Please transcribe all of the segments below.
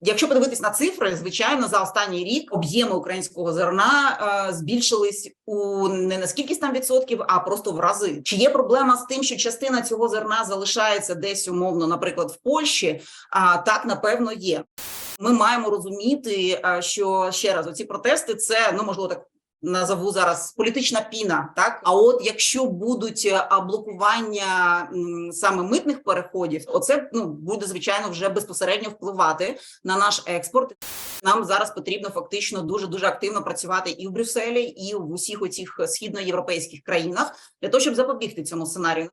Якщо подивитись на цифри, звичайно, за останній рік об'єми українського зерна е, збільшились у не на скільки там відсотків, а просто в рази. Чи є проблема з тим, що частина цього зерна залишається десь умовно, наприклад, в Польщі? А так напевно є. Ми маємо розуміти, е, що ще раз оці протести це ну можливо так. Назову зараз політична піна, так а от якщо будуть е, блокування саме митних переходів, оце ну буде звичайно вже безпосередньо впливати на наш експорт. Нам зараз потрібно фактично дуже дуже активно працювати і в Брюсселі, і в усіх оцих східноєвропейських країнах для того, щоб запобігти цьому сценарію.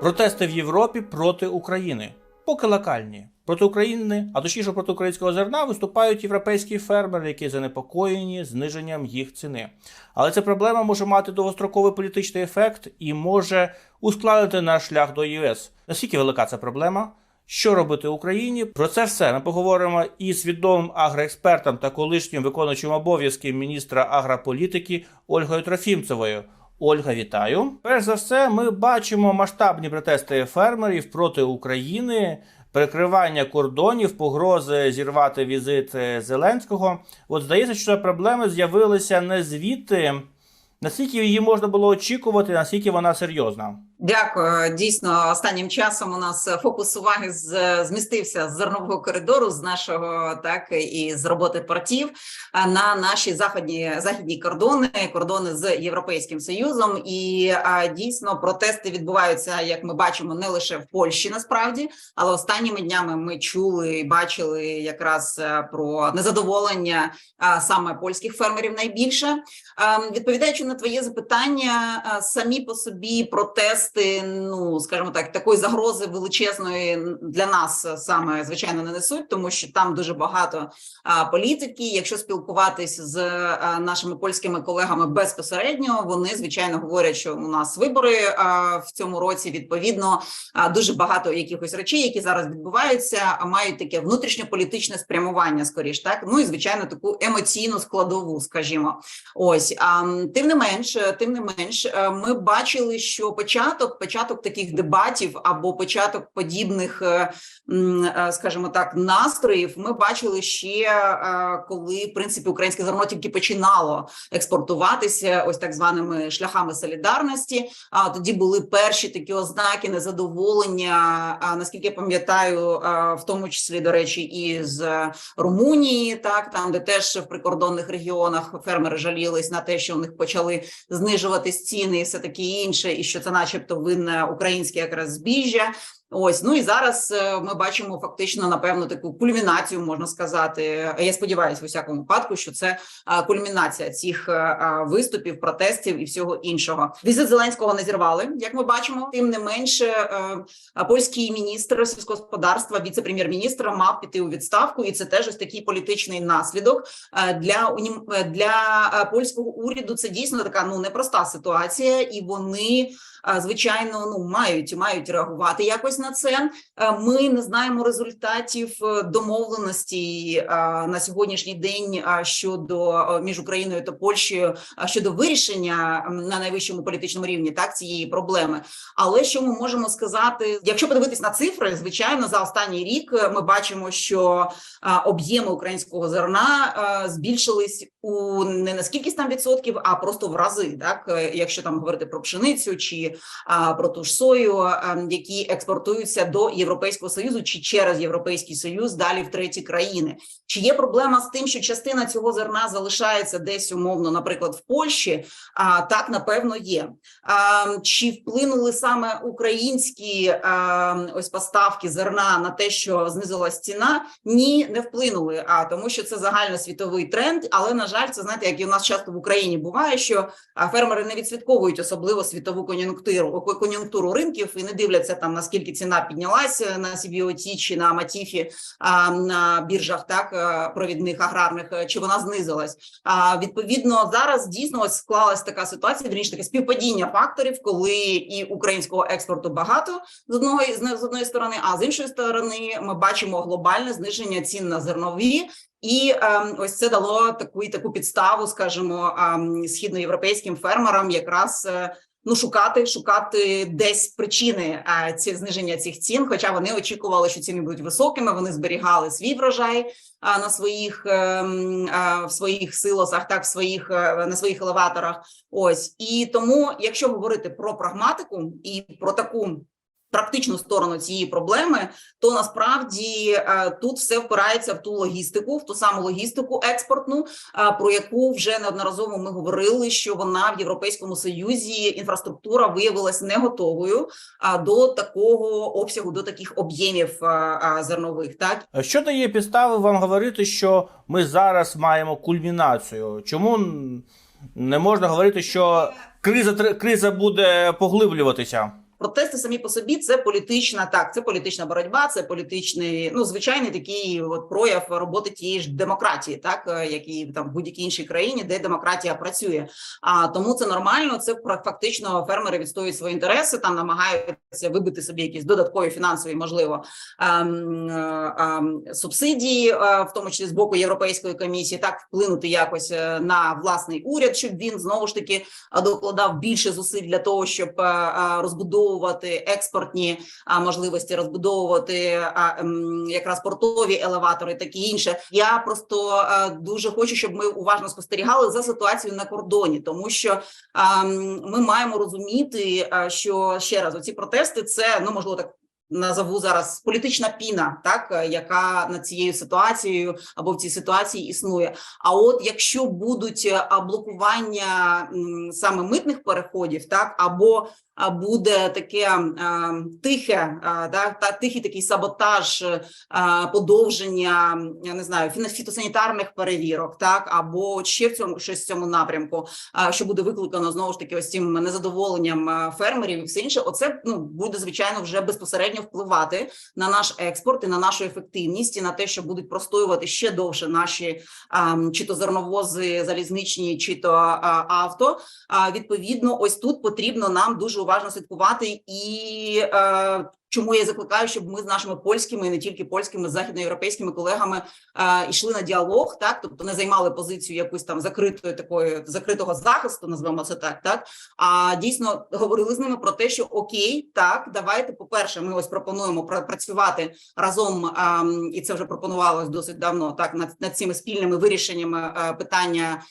Протести в Європі проти України. Поки локальні. Проти України, а точніше проти українського зерна, виступають європейські фермери, які занепокоєні зниженням їх ціни. Але ця проблема може мати довгостроковий політичний ефект і може ускладнити наш шлях до ЄС. Наскільки велика ця проблема? Що робити Україні? Про це все ми поговоримо із відомим агроекспертом та колишнім виконуючим обов'язки міністра агрополітики Ольгою Трофімцевою. Ольга, вітаю. Перш за все, ми бачимо масштабні протести фермерів проти України, перекривання кордонів, погрози зірвати візит Зеленського. От здається, що проблеми з'явилися не звідти. Наскільки її можна було очікувати, наскільки вона серйозна? Дякую. Дійсно, останнім часом у нас фокус уваги з- змістився з зернового коридору, з нашого так і з роботи портів на наші західні західні кордони, кордони з Європейським Союзом. І дійсно протести відбуваються, як ми бачимо, не лише в Польщі, насправді, але останніми днями ми чули і бачили якраз е, про незадоволення саме польських фермерів найбільше. Ем, Відповідаючи на твоє запитання, самі по собі протести, ну скажімо так, такої загрози величезної для нас саме звичайно не несуть, тому що там дуже багато а, політики. Якщо спілкуватись з нашими польськими колегами безпосередньо, вони звичайно говорять, що у нас вибори в цьому році. Відповідно, дуже багато якихось речей, які зараз відбуваються, мають таке внутрішньополітичне спрямування, скоріш так. Ну і звичайно, таку емоційну складову, скажімо. Ось а тим не менш, е, тим не менш, е, ми бачили, що початок, початок таких дебатів або початок подібних, е, скажімо так, настроїв. Ми бачили ще коли в принципі українське зерно тільки починало експортуватися, ось так званими шляхами солідарності. А тоді були перші такі ознаки незадоволення. Наскільки я пам'ятаю, в тому числі до речі, і з Румунії, так там, де теж в прикордонних регіонах фермери жалілись на те, що у них почали знижуватись ціни і все таке інше, і що це, начебто, винне українське якраз збіжжя. Ось ну і зараз е, ми бачимо фактично напевно таку кульмінацію, можна сказати. Я сподіваюся, в усякому випадку, що це кульмінація цих е, виступів, протестів і всього іншого. Візит Зеленського не зірвали, як ми бачимо. Тим не менше, е, польський міністр сільського господарства, віце-прем'єр-міністр, мав піти у відставку, і це теж ось такий політичний наслідок Е, для унім- е, для е, польського уряду. Це дійсно така ну непроста ситуація, і вони е, звичайно ну мають мають реагувати якось на це. Е, Ми не знаємо результатів е, домовленості е, на сьогоднішній день щодо між Україною та Польщею щодо вирішення на найвищому політичному рівні так цієї проблеми. Але що ми можемо сказати, якщо подивитись на цифри, звичайно, за останній рік ми бачимо, що об'єми українського зерна збільшились у не на скільки там відсотків, а просто в рази, так якщо там говорити про пшеницю чи а, про ту ж сою, які експортуються до Європейського союзу чи через Європейський Союз далі в треті країни. Чи є проблема з тим, що частина цього зерна залишається десь умовно, наприклад, в Польщі? А так напевно є. А, чи вплинули саме українські а, ось поставки зерна на те, що знизилась ціна? Ні, не вплинули. А тому, що це загальносвітовий тренд. Але на жаль, це знаєте, як і у нас часто в Україні буває, що фермери не відслідковують особливо світову кон'юнктуру кон'юнктуру ринків і не дивляться там наскільки ціна піднялася на CBOT чи на Матіфі на біржах, так е, провідних аграрних, е, чи вона знизилась. А відповідно зараз дійсно ось склалась така ситуація, вірніше таке співпадіння факторів, коли і українського експорту багато з одної з одної сторони, а з іншої сторони, ми бачимо глобальне зниження цін на зернові. І ем, ось це дало таку таку підставу, скажімо, ем, східноєвропейським фермерам якраз е, ну шукати, шукати десь причини а, ці зниження цих цін. Хоча вони очікували, що ціни будуть високими. Вони зберігали свій врожай а, на своїх ем, а, в своїх силосах, так в своїх е, на своїх елеваторах. Ось і тому, якщо говорити про прагматику і про таку. Практичну сторону цієї проблеми, то насправді е, тут все впирається в ту логістику, в ту саму логістику експортну, е, про яку вже неодноразово ми говорили, що вона в Європейському Союзі інфраструктура виявилась не готовою а, до такого обсягу, до таких об'ємів зернових. Так Що дає підстави вам говорити, що ми зараз маємо кульмінацію? Чому не можна говорити, що криза криза буде поглиблюватися? Протести самі по собі це політична, так, це політична боротьба, це політичний, ну звичайний такий от прояв роботи тієї ж демократії, так е, як і там в будь-якій іншій країні, де демократія працює. А тому це нормально. Це фактично фермери відстоюють свої інтереси, там намагаються вибити собі якісь додаткові фінансові, можливо, ем, е, ем, субсидії, е, в тому числі з боку Європейської комісії, так вплинути якось на власний уряд, щоб він знову ж таки докладав більше зусиль для того, щоб а, розбудовувати експортні можливості, розбудовувати ем, якраз портові елеватори, таке інше. Я просто а, дуже хочу, щоб ми уважно спостерігали за ситуацією на кордоні, тому що а, ми маємо розуміти, а, що ще раз оці протести це ну можливо так. Назову зараз політична піна, так е, яка над цією ситуацією або в цій ситуації існує. А от якщо будуть е, блокування саме митних переходів, так або буде таке тихе, да, та тихий такий саботаж, е, подовження, я не знаю, фітосанітарних перевірок, так або ще в цьому щось в цьому напрямку, що буде викликано знову ж таки ось цим незадоволенням фермерів і все інше. Оце ну буде звичайно вже безпосередньо впливати на наш експорт і на нашу ефективність, і на те, що будуть простоювати ще довше наші чи то зерновози залізничні, чи то авто. А відповідно, ось тут потрібно нам дуже уважно слідкувати і. Е, Чому я закликаю, щоб ми з нашими польськими і не тільки польськими західноєвропейськими колегами е, йшли на діалог, так тобто не займали позицію якусь там закритої такої закритого захисту, назвемо це так, так а дійсно говорили з ними про те, що окей, так давайте. По перше, ми ось пропонуємо працювати разом, а, і це вже пропонувалось досить давно. Так над, над цими спільними вирішеннями е, питання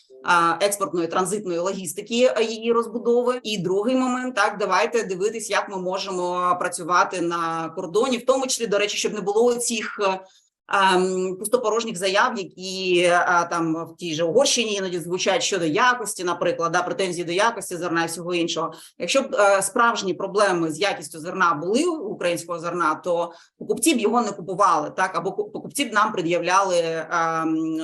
експортної транзитної логістики її розбудови. І другий момент так давайте дивитись, як ми можемо працювати на кордоні, в тому числі до речі, щоб не було цих. Пустопорожніх заяв, які там в тій же Угорщині іноді звучать щодо якості, наприклад, да, претензії до якості зерна і всього іншого. Якщо б е, справжні проблеми з якістю зерна були у українського зерна, то покупці б його не купували, так або покупці б нам пред'являли,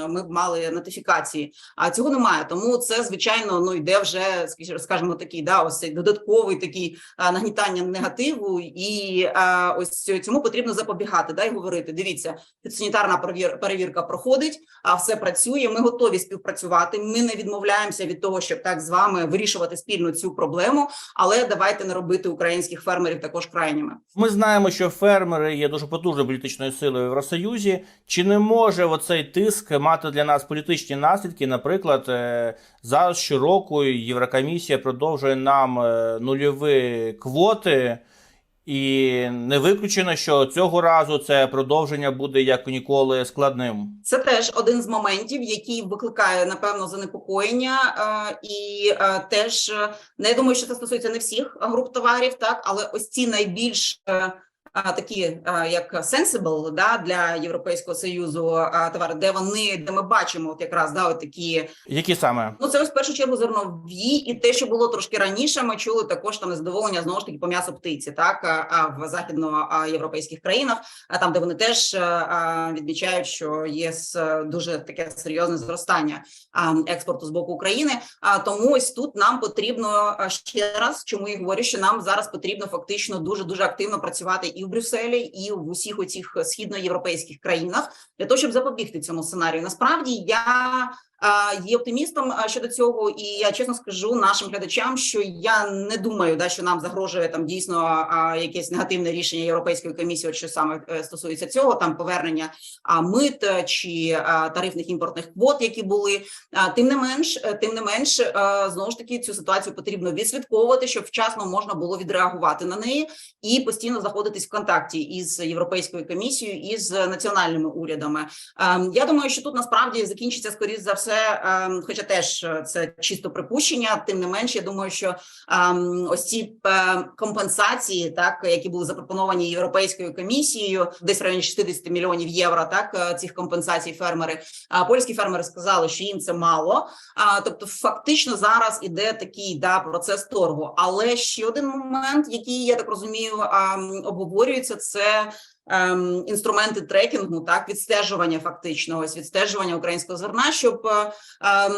ми б мали нотифікації. А цього немає. Тому це звичайно ну йде вже, скажімо, такий да, ось цей додатковий такий нагнітання негативу, і ось цьому потрібно запобігати. Да, і говорити. Дивіться, санітарна перевір- перевірка проходить, а все працює. Ми готові співпрацювати. Ми не відмовляємося від того, щоб так з вами вирішувати спільно цю проблему. Але давайте не робити українських фермерів також крайніми. Ми знаємо, що фермери є дуже потужною політичною силою в Євросоюзі. Чи не може оцей тиск мати для нас політичні наслідки? Наприклад, е, зараз щороку Єврокомісія продовжує нам е, нульові квоти, і не виключено, що цього разу це продовження буде як ніколи складним. Це теж один з моментів, який викликає напевно занепокоєння, е, і е, теж не думаю, що це стосується не всіх груп товарів, так але ось ці найбільш е, такі як sensible, да для європейського союзу товари, де вони де ми бачимо, от якраз да, от такі Які саме? Ну, це ось в першу чергу зернові, і те, що було трошки раніше, ми чули також там незадоволення знову ж таки по м'ясу птиці, так а, в західноєвропейських країнах, а там, де вони теж відмічають, що є дуже таке серйозне зростання експорту з боку України. А тому ось тут нам потрібно ще раз, чому я говорю, що нам зараз потрібно фактично дуже дуже активно працювати і в Брюсселі, і в усіх оцих східноєвропейських країнах для того, щоб запобігти цьому сценарію. Насправді я є оптимістом щодо цього, і я чесно скажу нашим глядачам, що я не думаю, да, що нам загрожує там дійсно якесь негативне рішення Європейської комісії, що саме е, стосується цього, там повернення мит е, чи тарифних імпортних квот, які були. Тим не менш, е, тим не менш, знову ж таки цю ситуацію потрібно відслідковувати, щоб вчасно можна було відреагувати на неї і постійно знаходитись в контакті із європейською комісією і з національними урядами. Ем, Я думаю, що тут насправді закінчиться скоріш за все, ем, хоча теж е, це чисто припущення. Тим не менш, я думаю, що ем, ось ці е, компенсації, так які були запропоновані європейською комісією, десь в районі 60 мільйонів євро. Так е, цих компенсацій фермери. Польські фермери сказали, що їм це мало. Тобто, фактично зараз іде такий да процес торгу. Але ще один момент, який я так розумію, ем, обговорюється, це ем, інструменти трекінгу, так відстежування фактично, ось відстежування українського зерна, щоб е, ем,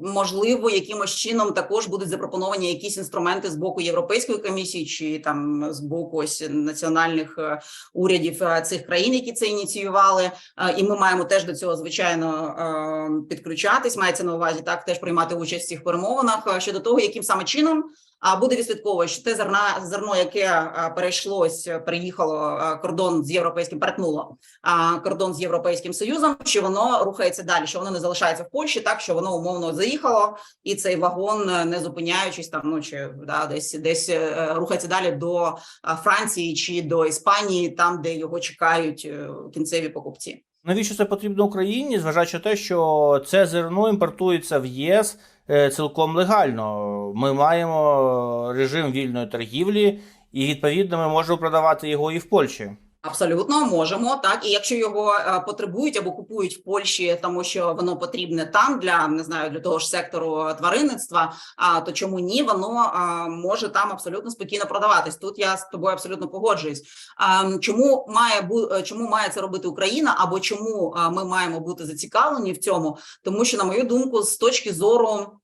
можливо якимось чином також будуть запропоновані якісь інструменти з боку Європейської комісії чи там з боку ось національних е, урядів е, цих країн, які це ініціювали. І ми маємо теж до цього звичайно підключатись. Мається на увазі так теж приймати участь в цих перемовинах щодо того, яким саме чином. А буде відслідковувати, що те зерна зерно, яке е, перейшло, ось, е, переїхало е, кордон з європейським перетнуло а кордон з європейським союзом, що воно рухається далі, що воно не залишається в Польщі, так що воно умовно заїхало, і цей вагон, не зупиняючись там, ну чи да, десь десь рухається далі до Франції чи до Іспанії, там де його чекають кінцеві покупці. Навіщо це потрібно Україні, зважаючи на те, що це зерно імпортується в ЄС цілком легально. Ми маємо режим вільної торгівлі, і відповідно ми можемо продавати його і в Польщі. Абсолютно можемо так, і якщо його е, потребують або купують в Польщі, тому що воно потрібне там для не знаю для того ж сектору тваринництва. А то чому ні? Воно може там абсолютно спокійно продаватись. Тут я з тобою абсолютно погоджуюсь. А чому має е, чому має це робити Україна, або чому ми маємо бути зацікавлені в цьому? Тому що, на мою думку, з точки зору.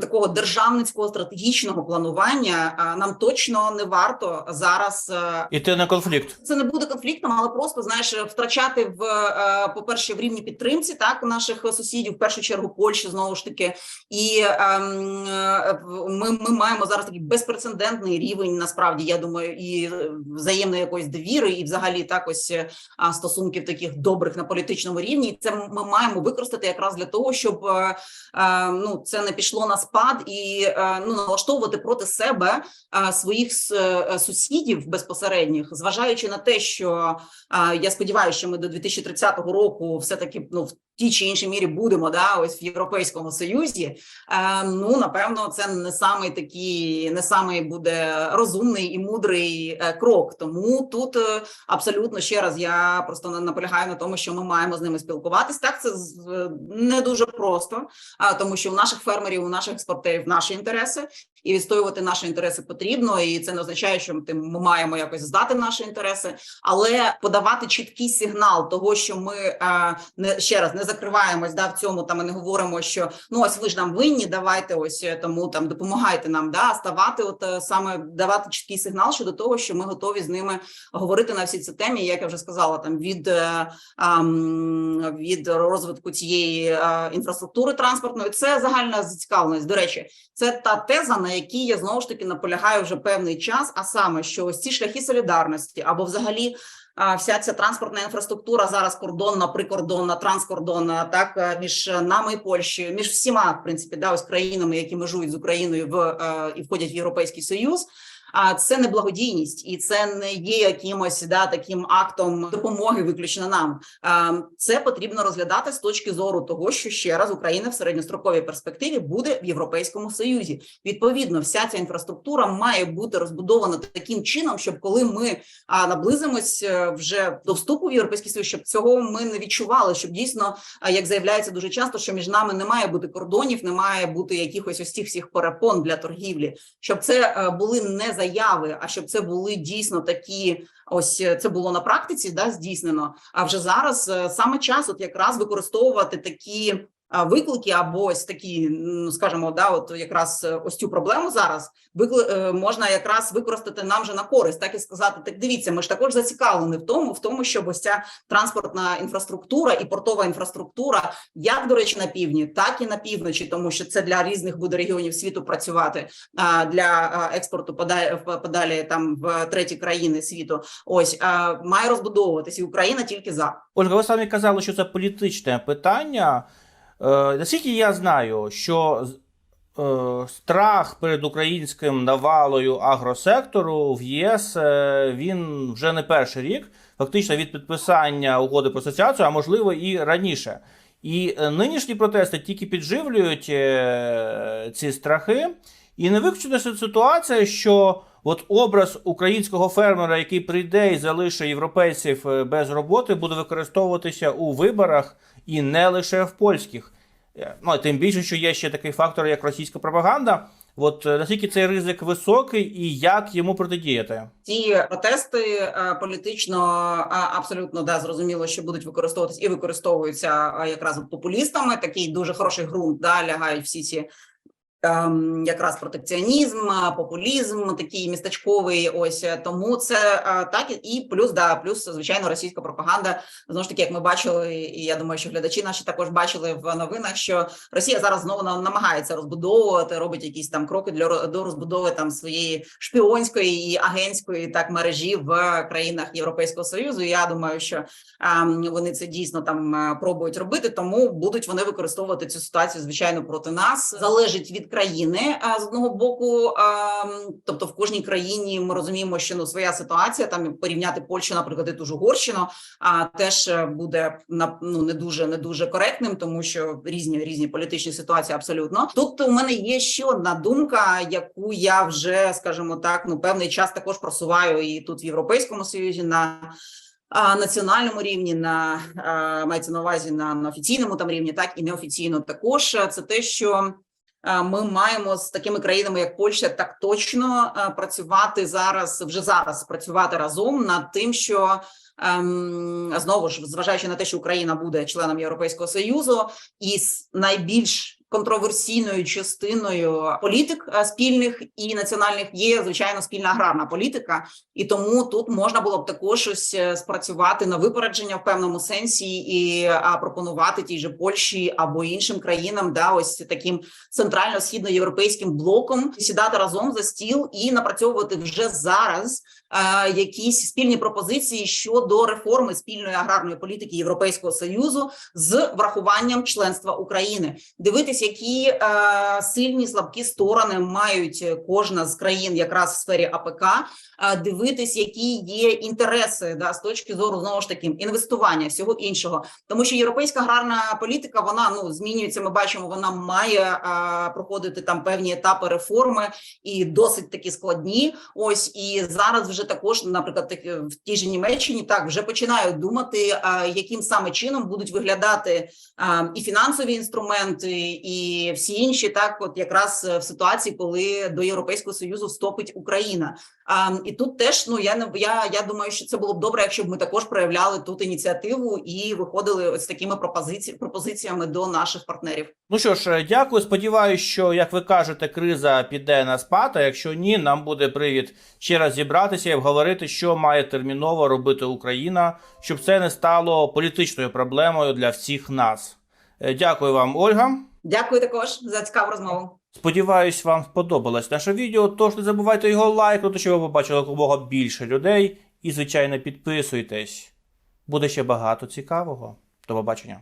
Такого державницького стратегічного планування нам точно не варто зараз е, Іти на конфлікт. це не буде конфліктом, але просто знаєш, втрачати в е, по-перше, в рівні підтримці так наших сусідів, в першу чергу Польщі, знову ж таки, і ем, е, ми, ми маємо зараз такий безпрецедентний рівень. Насправді, я думаю, і взаємної якоїсь довіри, і взагалі так ось стосунків таких добрих на політичному рівні. І Це ми маємо використати якраз для того, щоб е, е, ну це не пішло на спад і е, ну налаштовувати проти себе своїх е, сусідів безпосередніх, зважаючи на те, що я сподіваюся, що ми до 2030 року все таки ну тій чи іншій мірі будемо да ось в Європейському Союзі. Е, ну напевно, це не самий такий, не самий буде розумний і мудрий е, крок. Тому тут е, абсолютно ще раз я просто на- наполягаю на тому, що ми маємо з ними спілкуватись. Так це е, не дуже просто, а тому, що у наших фермерів, у наших експортерів наші інтереси, і відстоювати наші інтереси потрібно. І це не означає, що ми, ми маємо якось здати наші інтереси, але подавати чіткий сигнал того, що ми е, не ще раз не закриваємось да в цьому. Там ми не говоримо, що ну ось ви ж нам винні, давайте ось е, тому там допомагайте нам. Да, ставати, от е, саме давати чіткий сигнал щодо того, що ми готові з ними говорити на всі ці темі, як я вже сказала, там від, від розвитку цієї інфраструктури транспортної. Це загальна зацікавленість. До речі, це та теза, на якій я знову ж таки наполягаю вже певний час. А саме, що ось ці шляхи солідарності або взагалі. Вся ця транспортна інфраструктура зараз кордонна, прикордонна, транскордонна, так е, між нами і Польщею, між всіма, в принципі, да, ось країнами, які межують з Україною в е, і входять в Європейський Союз. А це не благодійність, і це не є якимось да таким актом допомоги виключно нам. Це потрібно розглядати з точки зору того, що ще раз Україна в середньостроковій перспективі буде в Європейському Союзі. Відповідно, вся ця інфраструктура має бути розбудована таким чином, щоб коли ми наблизимось е, вже до вступу в європейський союз, щоб цього ми не відчували, щоб дійсно, як заявляється дуже часто, що між нами не має бути кордонів, не має бути якихось ось цих всіх перепон для торгівлі, щоб це е, були не заяви, а щоб це були дійсно такі. Ось е, це було на практиці, да, здійснено. А вже зараз е, саме час, от якраз використовувати такі виклики, або ось такі, ну скажімо, да, от якраз е, ось цю проблему зараз викли, е, можна якраз використати нам же на користь, так і сказати: так дивіться, ми ж також зацікавлені в тому, в тому, щоб ось ця транспортна інфраструктура і портова інфраструктура, як до речі, на півдні, так і на півночі, тому що це для різних буде регіонів світу працювати для експорту подалі, там в треті країни світу. Ось має розбудовуватися, і Україна тільки за. Ольга, ви самі казали, що це політичне питання. Е, наскільки я знаю, що е, страх перед українським навалою агросектору в ЄС е, він вже не перший рік, фактично від підписання угоди про асоціацію, а можливо і раніше. І нинішні протести тільки підживлюють ці страхи. І не виключена ситуація, що от образ українського фермера, який прийде і залишить європейців без роботи, буде використовуватися у виборах і не лише в польських. Е, Ну, тим більше, що є ще такий фактор, як російська пропаганда. От е, наскільки цей ризик високий і як йому протидіяти? Ці протести е, політично абсолютно да зрозуміло, що будуть використовуватись і використовуються якраз популістами. Такий дуже хороший ґрунт да лягають всі ці. Ем, Якраз протекціонізм, е, популізм, такий містечковий. Ось е, тому це е, так і- плюс да, плюс звичайно російська пропаганда. Знову ж таки, як ми бачили, і я думаю, що глядачі наші також бачили в новинах, що Росія зараз знову намагається розбудовувати, робить якісь там кроки для до розбудови там своєї шпіонської і агентської так мережі в країнах Європейського союзу. Я думаю, що ем, вони це дійсно там пробують робити, тому будуть вони використовувати цю ситуацію звичайно проти нас. Залежить від країни з одного боку. тобто в кожній країні ми розуміємо, що ну своя ситуація там порівняти Польщу, наприклад, і ту ж Угорщину, а теж е, буде ну не дуже не дуже коректним, тому що різні різні політичні ситуації абсолютно. Тут у мене є ще одна думка, яку я вже скажімо так, ну певний час також просуваю і тут в Європейському Союзі на. Національному рівні на мається на увазі на, на офіційному там рівні, так і неофіційно також це те, що ми маємо з такими країнами, як Польща, так точно е, працювати зараз, вже зараз працювати разом над тим, що ем, знову ж зважаючи на те, що Україна буде членом Європейського союзу, і найбільш контроверсійною частиною політик е, спільних і національних. Є звичайно спільна аграрна політика, і тому тут можна було б також ось е, спрацювати на випередження в певному сенсі і пропонувати тій же Польщі або іншим країнам, да, ось таким центрально-східноєвропейським блоком сідати разом за стіл і напрацьовувати вже зараз е, якісь спільні пропозиції щодо реформи спільної аграрної політики Європейського союзу з врахуванням членства України, дивитись, які е, сильні слабкі сторони мають кожна з країн, якраз в сфері АПК, е, дивитись, які є інтереси да, з точки зору знову ж таки інвестування всього іншого, тому що європейська аграрна політика вона ну змінюється. Ми бачимо, вона має е, проходити там певні етапи реформи і досить такі складні. Ось і зараз вже також, наприклад, в тій же Німеччині так вже починають думати, е, яким саме чином будуть виглядати е, і фінансові інструменти, і всі інші, так от якраз е, в ситуації, коли до Європейського союзу вступить Україна. А, і тут теж ну я не я, я думаю, що це було б добре, якщо б ми також проявляли тут ініціативу і виходили ось такими пропозиці, пропозиціями до наших партнерів. Ну що ж, дякую. Сподіваюсь, що, як ви кажете, криза піде на спад. А якщо ні, нам буде привід ще раз зібратися і обговорити, що має терміново робити Україна, щоб це не стало політичною проблемою для всіх нас. Е, Дякую вам, Ольга. Дякую також за цікаву розмову. Сподіваюсь, вам сподобалось наше відео. Тож не забувайте його лайкнути, щоб ви побачили якомога більше людей. І, звичайно, підписуйтесь. Буде ще багато цікавого. До побачення.